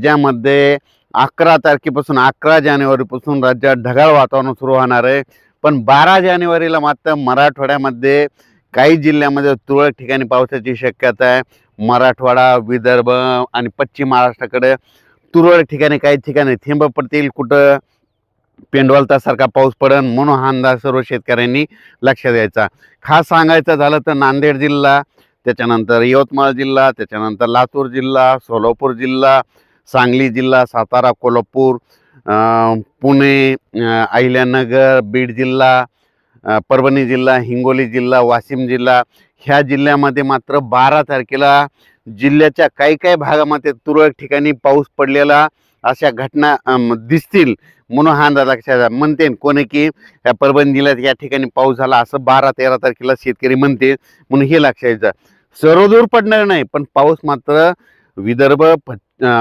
राज्यामध्ये अकरा तारखेपासून अकरा जानेवारीपासून राज्यात ढगाळ वातावरण सुरू होणार आहे. पण बारा जानेवारीला मात्र मराठवाड्यामध्ये काही जिल्ह्यामध्ये तुरळक ठिकाणी पावसाची शक्यता आहे. मराठवाडा विदर्भ आणि पश्चिम महाराष्ट्राकडे तुरळक ठिकाणी काही ठिकाणी थेंब पडतील. कुठं पेंडवालतासारखा पाऊस पडन म्हणून हा अंदाज सर्व शेतकऱ्यांनी लक्षात द्यायचा खास सांगायचं झालं तर नांदेड जिल्हा त्याच्यानंतर यवतमाळ जिल्हा त्याच्यानंतर लातूर जिल्हा सोलापूर जिल्हा सांगली जिल्हा सातारा कोल्हापूर पुणे अहिल्यानगर बीड जिल्हा परभणी जिल्हा हिंगोली जिल्हा वाशिम जिल्हा. ह्या जिल्ह्यामध्ये मात्र बारा तारखेला जिल्ह्याच्या काही काही भागामध्ये तुरळक ठिकाणी पाऊस पडलेला अशा घटना दिसतील म्हणून हा अंदाज लक्षात म्हणते कोणी की या परभणी जिल्ह्यात या ठिकाणी पाऊस झाला असं बारा तेरा तारखेला शेतकरी म्हणते म्हणून हे लक्षात सर्वदूर पडणार नाही पण पाऊस मात्र विदर्भ प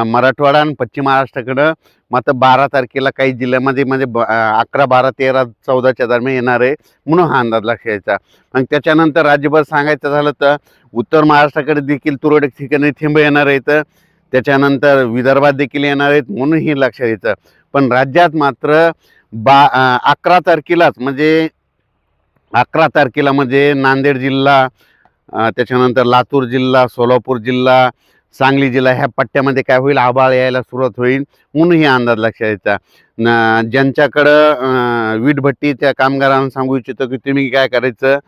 मराठवाडा आणि पश्चिम महाराष्ट्राकडं मात्र बारा तारखेला काही जिल्ह्यामध्ये म्हणजे ब- अकरा बारा तेरा चौदाच्या दरम्यान येणार आहे म्हणून हा अंदाज लक्ष यायचा. आणि त्याच्यानंतर राज्यभर सांगायचं झालं तर उत्तर महाराष्ट्राकडे देखील तुरळक ठिकाणी थेंब येणार आहेत. त्याच्यानंतर विदर्भात देखील येणार आहेत म्हणून हे लक्षात यायचं. पण राज्यात मात्र बा अकरा तारखेलाच म्हणजे अकरा तारखेला म्हणजे नांदेड जिल्हा त्याच्यानंतर लातूर जिल्हा सोलापूर जिल्हा सांगली जिल्हा ह्या पट्ट्यामध्ये काय होईल? आभाळ यायला सुरुवात होईल. म्हणून ही अंदाज लक्षात यायचा न ज्यांच्याकडं अं, वीटभट्टीच्या कामगारांना सांगू इच्छितो की तुम्ही काय करायचं?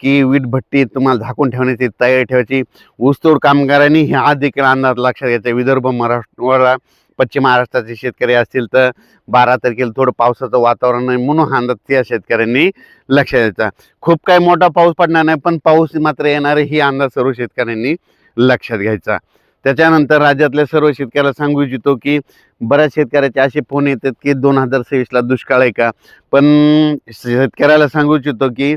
की वीटभट्टी तुम्हाला झाकून ठेवण्याची तयारी ठेवायची. ऊसतोड कामगारांनी हे आज देखील अंदाज लक्षात घ्यायचा विदर्भ मराठवाडा पश्चिम महाराष्ट्राचे शेतकरी असतील तर बारा तारखेला थोडं पावसाचं वातावरण आहे म्हणून हा अंदाज त्या शेतकऱ्यांनी लक्षात द्यायचा. खूप काही मोठा पाऊस पडणार नाही पण पाऊस मात्र येणार आहे ही अंदाज सर्व शेतकऱ्यांनी लक्षात घ्यायचा. त्याच्यानंतर राज्यातल्या सर्व शेतकऱ्याला सांगू इच्छितो की बऱ्याच शेतकऱ्याचे असे फोन येतात की दोन हजार सव्वीसला दुष्काळ आहे का? पण शेतकऱ्याला सांगू इच्छितो की